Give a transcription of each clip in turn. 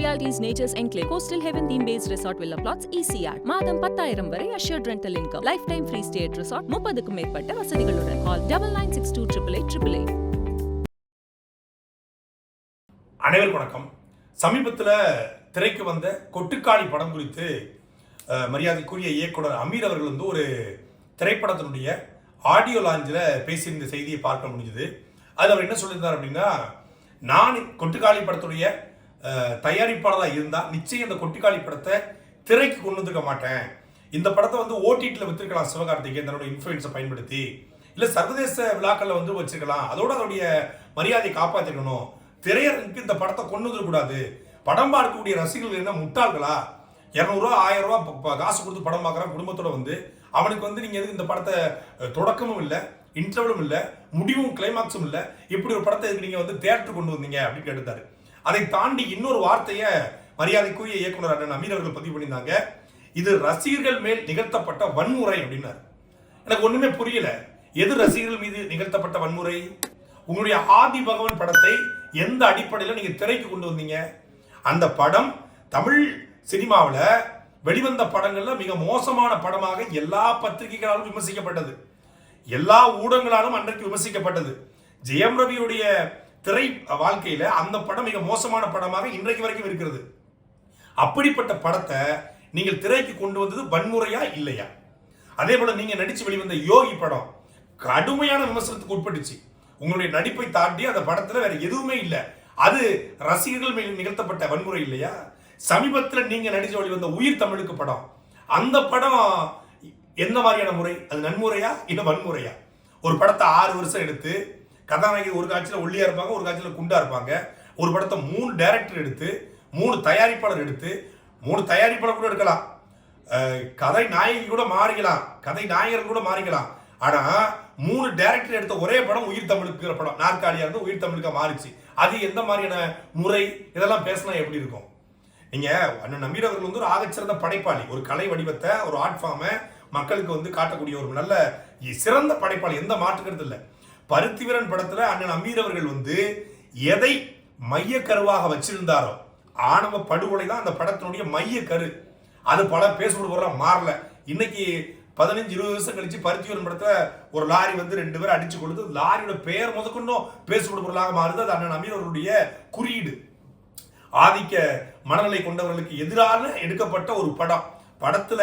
Realities nature's enclave coastal heaven theme base resort villa plots ECR மாதம் பத்தாயிரம் வரை assured rental income lifetime free at resort முப்பதுக்கும் மேற்பட்ட வசதிகளுடன். Call double nine six two triple eight triple eight அனைவருக்கும் வணக்கம். சமீபத்தில் திரைக்கு வந்த கொட்டுக்காளி படம் குறித்து மரியாதைக்குரிய இயக்குனர் அமீர் அவர்கள் வந்து ஒரு திரைப்படத்தினுடைய ஆடியோ லாஞ்சில் பேசியிருந்த செய்தியை பார்க்க முடிஞ்சது. அது அவர் என்ன சொல்லியிருந்தார் அப்படின்னா நான் கொட்டுக்காளி படத்துடைய தயாரிப்பாளராக இருந்தால் நிச்சயம் இந்த கொட்டிக்காளி படத்தை திரைக்கு கொண்டு வந்திருக்க மாட்டேன். இந்த படத்தை வந்து ஓடிடியில் வித்திருக்கலாம் சிவகார்த்திகேயன் தன்னோட இன்ஃப்ளூயன்ஸை பயன்படுத்தி. இல்லை சர்வதேச விழாக்களில் வந்து வச்சுருக்கலாம். அதோட அதோடைய மரியாதையை காப்பாற்றிக்கணும் திரையரங்குக்கு இந்த படத்தை கொண்டு வந்துடக்கூடாது படம் பார்க்கக்கூடிய ரசிகர்கள் என்ன முட்டாள்களா? இரநூறுவா ஆயிரம் ரூபா காசு கொடுத்து படம் பார்க்குறான் குடும்பத்தோட வந்து அவனுக்கு வந்து நீங்கள் எதுக்கு இந்த படத்தை தொடக்கமும் இல்லை இன்டர்வலும் இல்லை முடிவும் கிளைமாக்ஸும் இல்லை இப்படி ஒரு படத்தை எதுக்கு நீங்கள் வந்து தேட்டர் கொண்டு வந்தீங்க அப்படின்னு கேட்டுத்தாரு அதை தாண்டி இன்னொரு வார்த்தையை மரியாதைக்குரிய இயக்குனர் அண்ணன் அமீர் அவர்கள் பதிவு பண்ணியிருந்தாங்க. இது ரசிகர்கள் மேல் நிகழ்த்தப்பட்ட வன்முறை அப்படின்னாரு. எனக்கு ஒண்ணுமே புரியல. எது ரசிகர்கள் மீது நிகழ்த்தப்பட்ட வன்முறை? உங்களுடைய ஆதி பகவன் படத்தை எந்த அடிப்படையில் நீங்க திரைக்கு கொண்டு வந்தீங்க? அந்த படம் தமிழ் சினிமாவில் வெளிவந்த படங்கள்ல மிக மோசமான படமாக எல்லா பத்திரிகைகளாலும் விமர்சிக்கப்பட்டது. எல்லா ஊடகங்களாலும் அன்றைக்கு விமர்சிக்கப்பட்டது. ஜெயம் ரவியுடைய திரை வாழ்க்கையில் அந்த படம் மிக மோசமான படமாக இன்றைக்கு வரைக்கும் இருக்கிறது. அப்படிப்பட்ட படத்தை நீங்கள் திரைக்கு கொண்டு வந்தது வன்முறையா இல்லையா? அதே போல நீங்க நடிச்சு வெளிவந்த யோகி படம் கடுமையான விமர்சனத்துக்கு உட்பட்டுச்சு. உங்களுடைய நடிப்பை தாண்டி அந்த படத்துல வேற எதுவுமே இல்லை. அது ரசிகர்கள் மேல் நிகழ்த்தப்பட்ட வன்முறை இல்லையா? சமீபத்தில் நீங்க நடிச்சு வெளிவந்த உயிர் தமிழுக்கு படம். அந்த படம் எந்த மாதிரியான முறை? அது நன்முறையா இல்லை வன்முறையா? ஒரு படத்தை ஆறு வருஷம் எடுத்து கதாநாயகி ஒரு காட்சியில் ஒல்லியாக இருப்பாங்க ஒரு காட்சியில் குண்டாக இருப்பாங்க. ஒரு படத்தை மூணு டைரக்டர் எடுத்து மூணு தயாரிப்பாளர் எடுத்து மூணு தயாரிப்பாளர் கூட எடுக்கலாம் கதை நாயகி கூட மாறிக்கலாம் கதை நாயகர் கூட மாறிக்கலாம். ஆனால் மூணு டைரக்டர் எடுத்த ஒரே படம் உயிர் தமிழுக்கு படம். நாற்காலியாக இருந்து உயிர் தமிழுக்காக மாறிச்சு. அது எந்த மாதிரியான முறை? இதெல்லாம் பேசினா எப்படி இருக்கும்? நீங்கள் அண்ணன் நம்பீர் அவர்கள் வந்து ஒரு ஆகச்சிறந்த படைப்பாளி. ஒரு கலை வடிவத்தை ஒரு ஆர்ட் ஃபார்மை மக்களுக்கு வந்து காட்டக்கூடிய ஒரு நல்ல சிறந்த படைப்பாளி. எந்த மாற்றுக்கிறது இல்லை. பருத்திவீரன் படத்துல அண்ணன் அமீர் அவர்கள் வந்து எதை மைய கருவாக வச்சிருந்தாரோ ஆணவ படுகொலை தான் அந்த படத்தினுடைய மைய கரு. அது பல பேசுபடு பொருளாக மாறல. இன்னைக்கு பதினஞ்சு இருபது வருஷம் கழிச்சு பருத்திவீரன் படத்துல ஒரு லாரி வந்து ரெண்டு பேரும் அடிச்சு கொடுத்து லாரியோட பெயர் முதற்கொண்டும் பேசுபடு பொருளாக மாறுது. அது அண்ணன் அமீர் அவருடைய குறியீடு. ஆதிக்க மனநிலை கொண்டவர்களுக்கு எதிரான எடுக்கப்பட்ட ஒரு படம். படத்துல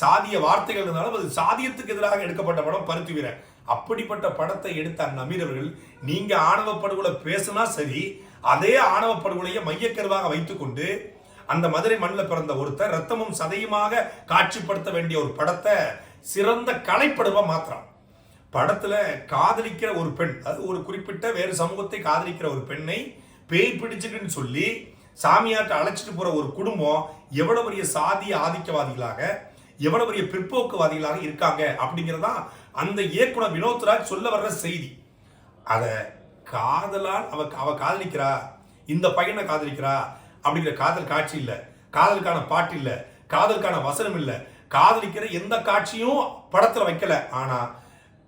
சாதிய வார்த்தைகள் இருந்தாலும் அது சாதியத்துக்கு எதிராக எடுக்கப்பட்ட படம் பருத்தி வீரன் அப்படிப்பட்ட படத்தை எடுத்த அந்நமீரவர்கள் நீங்க ஆணவ படுகொலை பேசுனா சரி அதே ஆணவ படுகொலையை மையக்கருவாக வைத்துக்கொண்டு அந்த மதுரை மண்ணில் பிறந்த ஒருத்தர் ரத்தமும் சதையுமாக காட்சிப்படுத்த வேண்டிய ஒரு படத்தை சிறந்த கலைப்படவா மாத்திரம் படத்துல காதலிக்கிற ஒரு பெண் அது ஒரு குறிப்பிட்ட வேறு சமூகத்தை காதலிக்கிற ஒரு பெண்ணை பேய் பிடிச்சிட்டுன்னு சொல்லி சாமியார்ட்ட அழைச்சிட்டு போற ஒரு குடும்பம் எவ்வளவு பெரிய சாதிய ஆதிக்கவாதிகளாக எவ்வளவு பெரிய பிற்போக்குவாதிகளாக இருக்காங்க அப்படிங்கிறதா அந்த இயக்குனர் வினோத்ராஜ் சொல்ல வர்ற செய்தி. அதை காதலால் அவ அவ காதலிக்கிறா இந்த பையனை காதலிக்கிறா அப்படிங்கிற காதல் காட்சி இல்லை. காதலுக்கான பாட்டு இல்லை. காதலுக்கான வசனம் இல்லை. காதலிக்கிற எந்த காட்சியும் படத்தில் வைக்கல. ஆனால்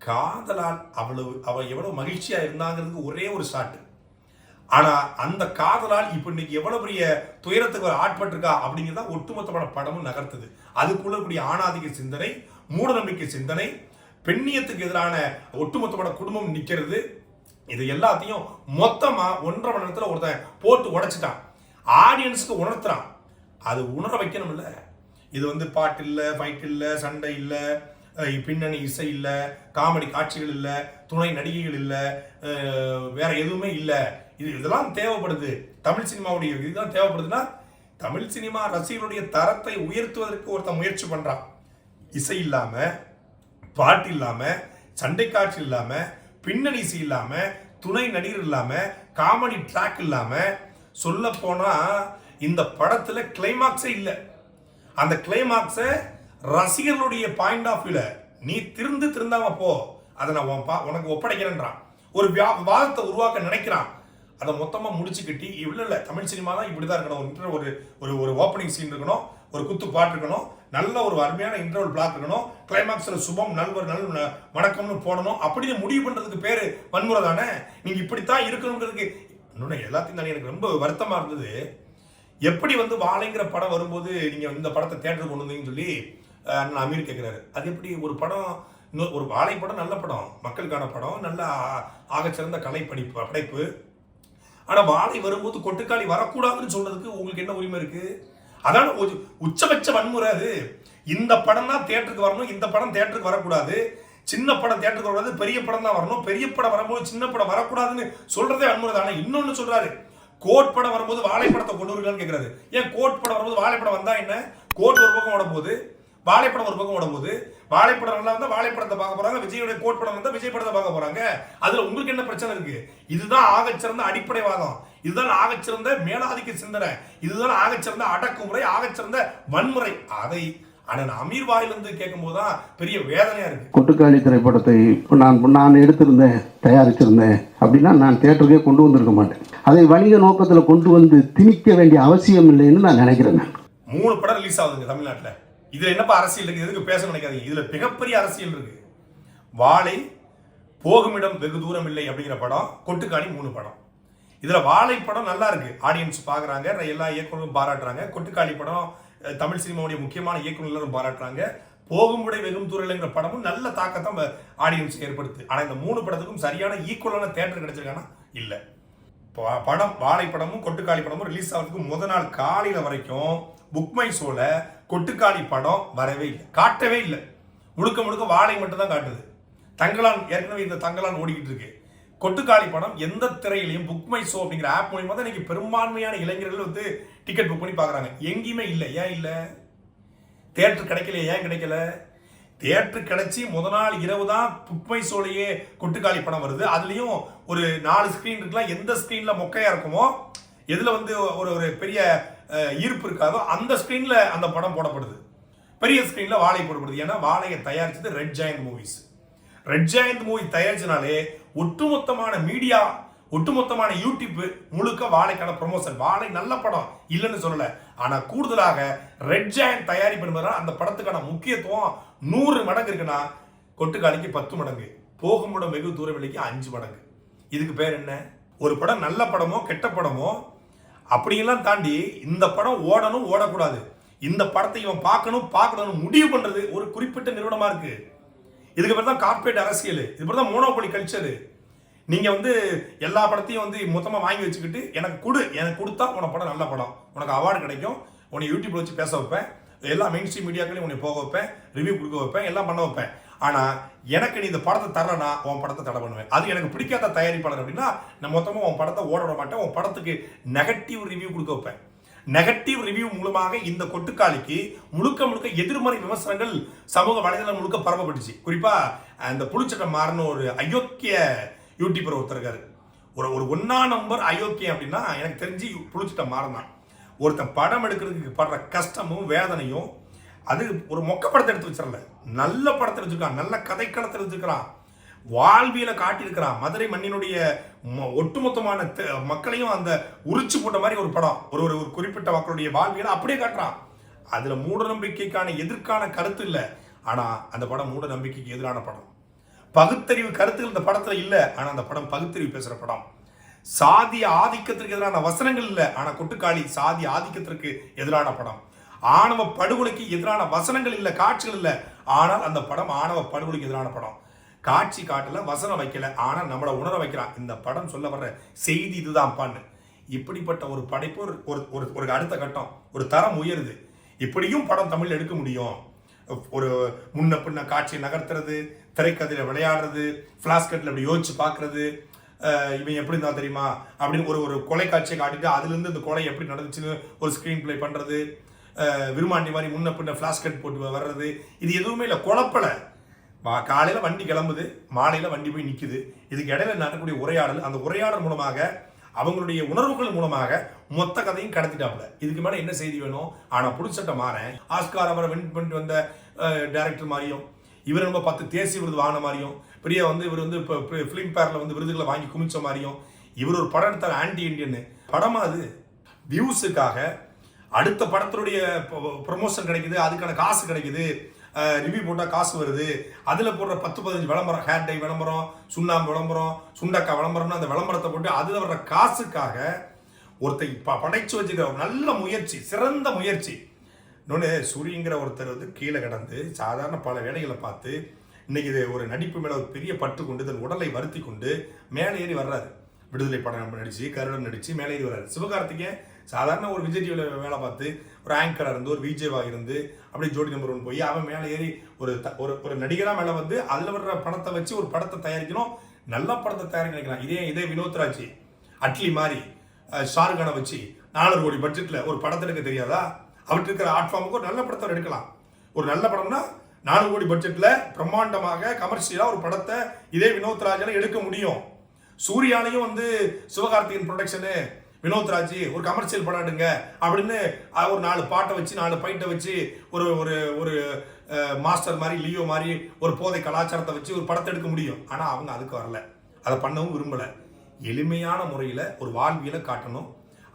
காதலால் அவ்வளவு அவள் எவ்வளோ மகிழ்ச்சியாக இருந்தாங்கிறதுக்கு ஒரே ஒரு ஷாட்டு ஆனால் அந்த காதலால் இப்ப இன்னைக்கு எவ்வளோ பெரிய துயரத்துக்கு ஆட்பட்டிருக்கா அப்படிங்கிறதா ஒட்டுமொத்தமான படமும் நகர்த்துது. அதுக்குள்ள கூடிய ஆணாதிக்க சிந்தனை மூடநம்பிக்கை சிந்தனை பெண்ணியத்துக்கு எதிரான ஒட்டுமொத்தமான குடும்பம் நிற்கிறது இது எல்லாத்தையும் மொத்தமாக ஒன்றரை மணி நேரத்தில் ஒருத்தன் போட்டு உடைச்சிட்டான். ஆடியன்ஸுக்கு உணர்த்துறான். அது உணர வைக்கணும்ல. இது வந்து பாட்டு இல்லை ஃபைட் இல்லை சண்டை இல்லை பின்னணி இசை இல்லை காமெடி காட்சிகள் இல்லை துணை நடிகைகள் இல்லை வேற எதுவுமே இல்லை. இது இதெல்லாம் தேவைப்படுது. தமிழ் சினிமாவுடைய இதுதான் தேவைப்படுதுன்னா தமிழ் சினிமா ரசிகர்களுடைய தரத்தை உயர்த்துவதற்கு ஒருத்தன் முயற்சி பண்ணுறான் இசை இல்லாமல் பாட்டு இல்லாமல் சண்டை காட்சி இல்லாமல் பின்னணி இசை இல்லாமல் துணை நடிகர் இல்லாமல் காமெடி ட்ராக் இல்லாமல் சொல்ல இந்த படத்தில் கிளைமாக்ஸே இல்லை. அந்த கிளைமாக்ஸை ரசிகர்களுடைய பாயிண்ட் ஆஃப் வியூவில் நீ திருந்து திருந்தாம போ. அதை நான் பா- உனக்கு ஒப்படைக்கிறேன்றான். ஒரு வியா- வாதத்தை உருவாக்க நினைக்கிறான். அதை மொத்தமாக முடிச்சு கட்டி இவ்வளோ இல்லை தமிழ் சினிமா தான் இப்படிதான் இருக்கணும். ஒரு ஒரு ஒரு ஓப்பனிங் சீன் இருக்கணும் ஒரு குத்து பாட்டு இருக்கணும். நல்ல ஒரு அருமையான இன்டர்வல் பிளாக் இருக்கணும். கிளைமாக்ஸ்ல சுபம் நல்வர் நல் வணக்கம்னு போடணும். அப்படின்னு முடிவு பண்ணுறதுக்கு பேர் வன்முறை தானே? நீங்கள் இப்படித்தான் இருக்கணுங்கிறதுக்கு இன்னொன்று எல்லாத்தையும் தானே எனக்கு ரொம்ப வருத்தமாக இருந்தது. எப்படி வந்து வாழைங்கிற படம் வரும்போது நீங்கள் இந்த படத்தை தேட்டருக்கு கொண்டு வந்தீங்கன்னு சொல்லி அண்ணன் அமீர் கேட்குறாரு அது எப்படி ஒரு படம் இன்னொரு- ஒரு வாழை படம் நல்ல படம். மக்களுக்கான படம் நல்ல ஆகச்சிறந்த கலை படிப்பு படைப்பு. ஆனால் வாழை வரும்போது கொட்டுக்காளி வரக்கூடாதுன்னு சொல்கிறதுக்கு உங்களுக்கு என்ன உரிமை இருக்குது அதான ஒரு உச்சபட்ச வன்முறை அது. இந்த படம் தான் தேட்டருக்கு வரணும் இந்த படம் தேட்டருக்கு வரக்கூடாது. சின்ன படம் தேட்டருக்கு வரக்கூடாது பெரிய படம் தான் வரணும். பெரிய படம் வரும்போது சின்ன படம் வரக்கூடாதுன்னு சொல்றதே வன்முறை தானே. இன்னொன்னு சொல்றாரு. கோட் படம் வரும்போது வாழைப்படத்தை கொண்டு வருங்கன்னு கேட்கறாரு ஏன் கோட் படம் வரும்போது வாழைப்படம் வந்தா என்ன? கோட் ஒரு பக்கம் ஓடும்போது வாழைப்படம் ஒரு பக்கம் ஓடும்போது வாழைப்படம் நல்லா இருந்தால் வாழைப்படத்தை பார்க்க போறாங்க விஜயுடைய கோட் படம் வந்தால் விஜய் படத்தை பார்க்க போறாங்க. அதுல உங்களுக்கு என்ன பிரச்சனை இருக்கு? இதுதான் ஆகச்சிறந்த அடிப்படைவாதம் இதுதான் ஆகச்சிறந்த மேலாதிக்க சிந்தனை. இதுதான் ஆகச்சிறந்த அடக்குமுறை ஆகச்சிறந்த வன்முறை. அதை அண்ணன் அமீர் வாயிலிருந்து கேட்கும் போதுதான் பெரிய வேதனையா இருக்கு. கொட்டுக்காளி திரைப்படத்தை நான் நான் எடுத்திருந்தேன் தயாரிச்சிருந்தேன் அப்படின்னா நான் தேட்டருக்கே கொண்டு வந்திருக்க மாட்டேன். அதை வணிக நோக்கத்தில் கொண்டு வந்து திணிக்க வேண்டிய அவசியம் இல்லைன்னு நான் நினைக்கிறேன் நான். மூணு படம் ரிலீஸ் ஆகுதுங்க தமிழ்நாட்டுல. இதுல என்னப்பா அரசியல் இருக்கு? எதுக்கு பேச நினைக்காதீங்க. இதுல மிகப்பெரிய அரசியல் இருக்கு. வாழை போகுமிடம் வெகு தூரம் இல்லை அப்படிங்கிற படம் கொட்டுக்காளி மூணு படம். இதில் வாழை படம் நல்லா இருக்கு. ஆடியன்ஸ் பார்க்குறாங்க எல்லா இயக்குனரும் பாராட்டுறாங்க. கொட்டுக்காளி படம் தமிழ் சினிமாவுடைய முக்கியமான இயக்குனர் எல்லாரும் பாராட்டுறாங்க. போகுமுடை வெகும் துறையிலங்கிற படமும் நல்ல தாக்கத்தை ஆடியன்ஸ் ஏற்படுத்து. ஆனால் இந்த மூணு படத்துக்கும் சரியான ஈக்குவலான தேட்டர் கிடைச்சிருக்கானா? இல்லை. ப- படம் வாழை படமும் கொட்டுக்காளி படமும் ரிலீஸ் ஆகிறதுக்கு முத நாள் காலையில் வரைக்கும் புக் மை ஷோல கொட்டுக்காளி படம் வரவே இல்லை. காட்டவே இல்லை. முழுக்க முழுக்க வாழை மட்டும் தான் காட்டுது. தங்கலான் ஏற்கனவே இந்த தங்கலான் ஓடிக்கிட்டு இருக்கு. கொட்டுக்காளி படம் எந்த திரையிலையும் புக் மை ஷோ அப்படிங்கிற ஆப் மூலியமாக தான் இன்னைக்கு பெரும்பான்மையான இளைஞர்கள் வந்து டிக்கெட் புக் பண்ணி பார்க்குறாங்க. எங்கேயுமே இல்லை. ஏன் இல்லை? தேட்ரு கிடைக்கல ஏன் கிடைக்கல? தேட்ரு கிடைச்சி முத நாள் இரவு தான் புக்மை சோலையே கொட்டுக்காளி படம் வருது. அதுலேயும் ஒரு நாலு ஸ்க்ரீன் இருக்கலாம். எந்த ஸ்க்ரீனில் மொக்கையாக இருக்குமோ எதில் வந்து ஒரு ஒரு பெரிய ஈர்ப்பு இருக்காதோ அந்த ஸ்க்ரீனில் அந்த படம் போடப்படுது. பெரிய ஸ்க்ரீனில் வாழை போடப்படுது. ஏன்னா வாழையை தயாரிச்சது red giant movies red giant movie தயாரிச்சனாலே ஒட்டுமொத்தமான மீடியா ஒட்டுமொத்தமான யூடியூப் முழுக்க வாழைக்கான ப்ரொமோஷன் வாழை நல்ல படம் இல்லைன்னு சொல்லல. ஆனா கூடுதலாக ரெட் ஜாயின் தயாரிப்பு என்பதால் அந்த படத்துக்கான முக்கியத்துவம் நூறு மடங்கு இருக்குன்னா கொட்டுக்காலிக்கு பத்து மடங்கு போகும்படம் வெகு தூரவெளிக்கு அஞ்சு மடங்கு. இதுக்கு பேர் என்ன? ஒரு படம் நல்ல படமோ கெட்ட படமோ அப்படியெல்லாம் தாண்டி இந்த படம் ஓடணும் ஓடக்கூடாது. இந்த படத்தை இவன் பார்க்கணும் பார்க்கணும்னு முடிவு பண்ணுறது ஒரு குறிப்பிட்ட நிறுவனமாக இருக்குது இதுக்கு பேர் தான் கார்பரேட் அரசியல். இது பேர் தான் மோனோபொலி கல்ச்சரு நீங்கள் வந்து எல்லா படத்தையும் வந்து மொத்தமாக வாங்கி வச்சுக்கிட்டு எனக்கு கொடு எனக்கு கொடுத்தா உனக்கு படம் நல்ல படம். உனக்கு அவார்டு கிடைக்கும். உன்னை யூடியூப்ல வச்சு பேச வைப்பேன். எல்லா மெயின் ஸ்ட்ரீம் மீடியாக்களையும் உன்னை போக வைப்பேன். ரிவ்யூ கொடுக்க வைப்பேன். எல்லாம் பண்ண வைப்பேன். ஆனால் எனக்கு நீ இந்த படத்தை தரனா உன் படத்தை தடை பண்ணுவேன். அது எனக்கு பிடிக்காத தயாரிப்பாளர் அப்படின்னா நான் மொத்தமாக உன் படத்தை ஓட விட மாட்டேன். உன் படத்துக்கு நெகட்டிவ் ரிவ்யூ கொடுக்க வைப்பேன். நெகட்டிவ் ரிவ்யூ மூலமாக இந்த கொட்டுக்காளிக்கு முழுக்க முழுக்க எதிர்மறை விமர்சனங்கள் சமூக வலைதளம் முழுக்க பரவப்பட்டுச்சு குறிப்பா அந்த புளிச்சட்டை மாறின ஒரு அயோக்கிய யூடியூபர் ஒருத்தர் இருக்காரு. ஒரு ஒரு ஒன்னா நம்பர் அயோக்கியம் அப்படின்னா எனக்கு தெரிஞ்சு புளிச்சட்டை மாறினான். ஒருத்தன் படம் எடுக்கிறதுக்கு படுற கஷ்டமும் வேதனையும் அது ஒரு மொக்க படத்தை எடுத்து வச்சிடல. நல்ல படத்தை எடுத்துருக்கான் நல்ல கதைக்களத்தை எடுத்துருக்கிறான். வாழ்வியலை காட்டியிருக்கிறான் மதுரை மண்ணினுடைய ஒட்டுமொத்தமான த- மக்களையும் அந்த உரிச்சு போட்ட மாதிரி ஒரு படம். ஒரு ஒரு ஒரு குறிப்பிட்ட மக்களுடைய வாழ்வியலை அப்படியே காட்டுறான் அதுல மூட நம்பிக்கைக்கான எதிர்க்கான கருத்து இல்லை. ஆனா அந்த படம் மூட நம்பிக்கைக்கு எதிரான படம். பகுத்தறிவு கருத்துகள் இந்த படத்துல இல்லை. ஆனா அந்த படம் பகுத்தறிவு பேசுற படம். சாதி ஆதிக்கத்திற்கு எதிரான வசனங்கள் இல்லை. ஆனா கொட்டுக்காளி சாதி ஆதிக்கத்திற்கு எதிரான படம். ஆணவ படுகொலைக்கு எதிரான வசனங்கள் இல்லை. காட்சிகள் இல்லை. ஆனால் அந்த படம் ஆணவ படுகொலைக்கு எதிரான படம். காட்சி காட்டல வசனம் வைக்கல ஆனால் நம்மளை உணர வைக்கிறான் இந்த படம் சொல்ல வர்ற செய்தி இதுதான்ப்பான்னு. இப்படிப்பட்ட ஒரு படைப்பு ஒரு ஒரு- ஒரு அடுத்த கட்டம் ஒரு தரம் உயருது. இப்படியும் படம் தமிழ் எடுக்க முடியும். ஒரு முன்ன பின்ன காட்சியை நகர்த்துறது திரைக்கதையில் விளையாடுறது ஃப்ளாஸ்கட்டில் அப்படி யோசிச்சு பார்க்கறது இவன் எப்படி இருந்தா தெரியுமா? அப்படின்னு ஒரு ஒரு கொலை காட்சியை காட்டிட்டு அதுலேருந்து இந்த கொலை எப்படி நடந்துச்சுன்னு ஒரு ஸ்க்ரீன் ப்ளே பண்ணுறது விருமாண்டி மாதிரி முன்ன பின்ன ஃப்ளாஸ்கட் போட்டு வர்றது இது எதுவுமே இல்லை குழப்பலை. காலையில் வண்டி கிளம்புது மாலையில் வண்டி போய் நிற்குது இதுக்கு இடையில நடக்கக்கூடிய உரையாடல் அந்த உரையாடல் மூலமாக அவங்களுடைய உணர்வுகள் மூலமாக மொத்த கதையும் கடத்திட்டாப்புல. இதுக்கு மேலே என்ன செய்தி வேணும்? ஆனால் புடிச்சட்ட மாறேன். ஆஸ்கார் அவரை வின் பண்ணிட்டு வந்த டேரக்டர் மாதிரியும் இவர் நம்ம பத்து தேசிய விருது வாங்கின மாதிரியும் பெரிய வந்து இவர் வந்து இப்போ ஃபிலிம் பேரில் வந்து விருதுகளை வாங்கி குமிச்ச மாதிரியும் இவர் ஒரு படம் எடுத்தார் ஆன்டி இண்டியன் படமா அது? வியூஸுக்காக அடுத்த படத்தினுடைய ப்ரொமோஷன் கிடைக்குது அதுக்கான காசு கிடைக்குது. ரிவ்யூ போட்டால் காசு வருது. அதில் போடுற பத்து பதினஞ்சு விளம்பரம் ஹேர் டை விளம்பரம் சுண்ணாம்பு விளம்பரம் சுண்டக்காய் விளம்பரம்னு அந்த விளம்பரத்தை போட்டு அதில் வர்ற காசுக்காக ஒருத்தர் ப- படைச்சு வச்சுக்கிற ஒரு நல்ல முயற்சி சிறந்த முயற்சி. இன்னொன்று சூரியங்கிற ஒருத்தர் வந்து கீழே கிடந்து சாதாரண பல வேலைகளை பார்த்து இன்னைக்கு இது ஒரு நடிப்பு மேலே ஒரு பெரிய பற்று கொண்டு தன் உடலை வருத்தி கொண்டு மேலே ஏறி வர்றாரு. விடுதலை படம் நடிச்சு கருடன் நடித்து மேலே ஏறி வர்றாரு. சிவகார்த்திகேயன் சாதாரண ஒரு விஜய் டிவியில் வேலை பார்த்து ஒரு ஆங்கராக இருந்து ஒரு விஜேவா இருந்து அப்படியே ஜோடி நம்பர் ஒன் போய் அவன் மேலே ஏறி ஒரு த- ஒரு ஒரு நடிகராக மேலே வந்து அதில் வர்ற படத்தை வச்சு ஒரு படத்தை தயாரிக்கணும். நல்ல படத்தை தயாரிக்க நினைக்கலாம். இதே இதே வினோத்ராஜ் அட்லி மாதிரி ஷாருக்கானை வச்சு நாலு கோடி பட்ஜெட்டில் ஒரு படத்தை எடுக்க தெரியாதா? அவர்கிட்ட இருக்கிற ஆர்ட் ஃபார்முக்கு ஒரு நல்ல படத்தை எடுக்கலாம். ஒரு நல்ல படம்னா நாலு கோடி பட்ஜெட்டில் பிரம்மாண்டமாக கமர்ஷியலாக ஒரு படத்தை இதே வினோத் ராஜனை எடுக்க முடியும். சூர்யாலையும் வந்து சிவகார்த்திகேயன் ப்ரொடக்ஷனு வினோத் ராஜ் ஒரு கமர்ஷியல் படம் எடுங்க. அப்படின்னு ஒரு நாலு பாட்டை வச்சு நாலு பைட்டை வச்சு ஒரு ஒரு ஒரு மாஸ்டர் மாதிரி லியோ மாதிரி ஒரு போதை கலாச்சாரத்தை வச்சு ஒரு படத்தை எடுக்க முடியும். ஆனால் அவங்க அதுக்கு வரல. அதை பண்ணவும் விரும்பலை. எளிமையான முறையில் ஒரு வாழ்வியலை காட்டணும்.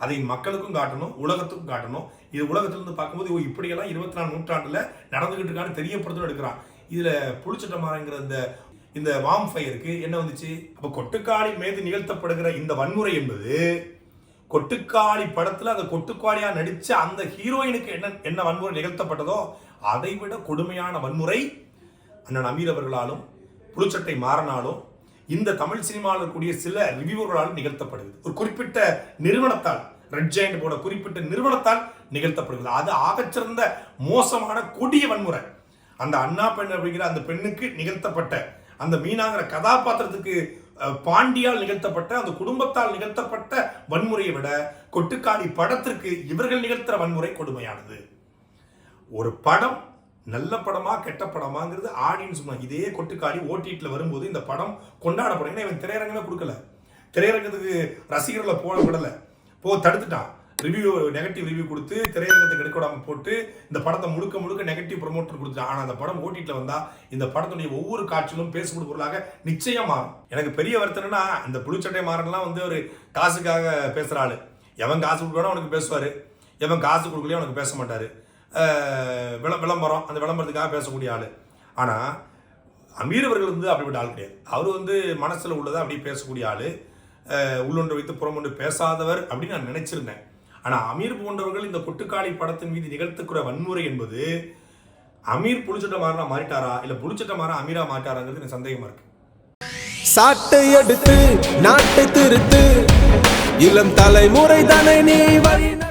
அதை மக்களுக்கும் காட்டணும் உலகத்துக்கும் காட்டணும். இது உலகத்திலிருந்து பார்க்கும்போது ஓ இப்படியெல்லாம் இருபத்தி நாலு நூற்றாண்டில் நடந்துகிட்டு இருக்கான்னு தெரியப்படுத்தணும் எடுக்கிறான். இதில் புளிச்சட்டமாரங்கிற இந்த இந்த வாம் ஃபயருக்கு என்ன வந்துச்சு? அப்போ கொட்டுக்காளி மீது நிகழ்த்தப்படுகிற இந்த வன்முறை என்பது கொட்டுக்காளி படத்தில் அந்த கொட்டுக்காளியாக நடித்த அந்த ஹீரோயினுக்கு என்ன என்ன வன்முறை நிகழ்த்தப்பட்டதோ அதை விட கொடுமையான வன்முறை அண்ணன் அமீர் அவர்களாலும் புழுச்சட்டை மாறனாலும் இந்த தமிழ் சினிமாவில் இருக்கக்கூடிய சில ரிவ்யூவர்களாலும் நிகழ்த்தப்படுது ஒரு குறிப்பிட்ட நிறுவனத்தால் ரெட் ஜெயண்ட் போட குறிப்பிட்ட நிறுவனத்தால் நிகழ்த்தப்படுகிறது. அது ஆகச்சிறந்த மோசமான கொடிய வன்முறை. அந்த அண்ணா பெண் அப்படிங்கிற அந்த பெண்ணுக்கு நிகழ்த்தப்பட்ட அந்த மீனாங்கிற கதாபாத்திரத்துக்கு பாண்டியால் நிகழ்த்தப்பட்ட அந்த குடும்பத்தால் நிகழ்த்தப்பட்ட வன்முறையை விட கொட்டுக்காளி படத்திற்கு இவர்கள் நிகழ்த்துற வன்முறை கொடுமையானது. ஒரு படம் நல்ல படமா கெட்ட படமாங்கிறது ஆடியன்ஸ் இதே கொட்டுக்காளி ஓடிடியில் வரும்போது இந்த படம் கொண்டாடப்படும். ஏன்னா இவன் திரையரங்கமே கொடுக்கல. திரையரங்கத்துக்கு ரசிகர்களை போட விடலை. போ தடுத்துட்டான். ரிவ்யூ நெகட்டிவ் ரிவ்யூ கொடுத்து திரையரங்கத்துக்கு கெடுக்க விடாமல் போட்டு இந்த படத்தை முழுக்க முழுக்க நெகட்டிவ் ப்ரொமோட்டர் கொடுத்து ஆனால் அந்த படம் ஓட்டிட்டு வந்தா இந்த படத்துடைய ஒவ்வொரு காட்சியிலும் பேசக்கூடிய பொருளாக நிச்சயம் மாறும். எனக்கு பெரிய வருத்தம் இந்த புளிச்சட்டை மாறன்லாம் வந்து ஒரு காசுக்காக பேசுகிற ஆள். எவன் காசு கொடுக்கணும் அவனுக்கு பேசுவார். எவன் காசு கொடுக்கலையோ அவனுக்கு பேச மாட்டார். அஹ் விள விளம்பரம் அந்த விளம்பரத்துக்காக பேசக்கூடிய ஆள். ஆனால் அமீர் அவர்கள் வந்து அப்படிப்பட்ட ஆள் கிடையாது. அவர் வந்து மனசில் உள்ளதை அப்படியே பேசக்கூடிய ஆள். உள்ளொன்று வைத்து புறமொன்று பேசாதவர் அப்படின்னு நான் நினச்சிருந்தேன். ஆனால் அமீர் போன்றவர்கள் இந்த கொட்டுக்காளி படத்தின் மீது நிகழ்த்துக்கிற வன்முறை என்பது அமீர் புளிச்சட்ட மாறிட்டாரா இல்லை புளிச்சட்ட மாறா அமீரா மாட்டாராங்கிறது எனக்கு சந்தேகமா இருக்கு. சாட்டை எடுத்து நாட்டை திருத்து இளம் தலைமுறை தானே நீ வழி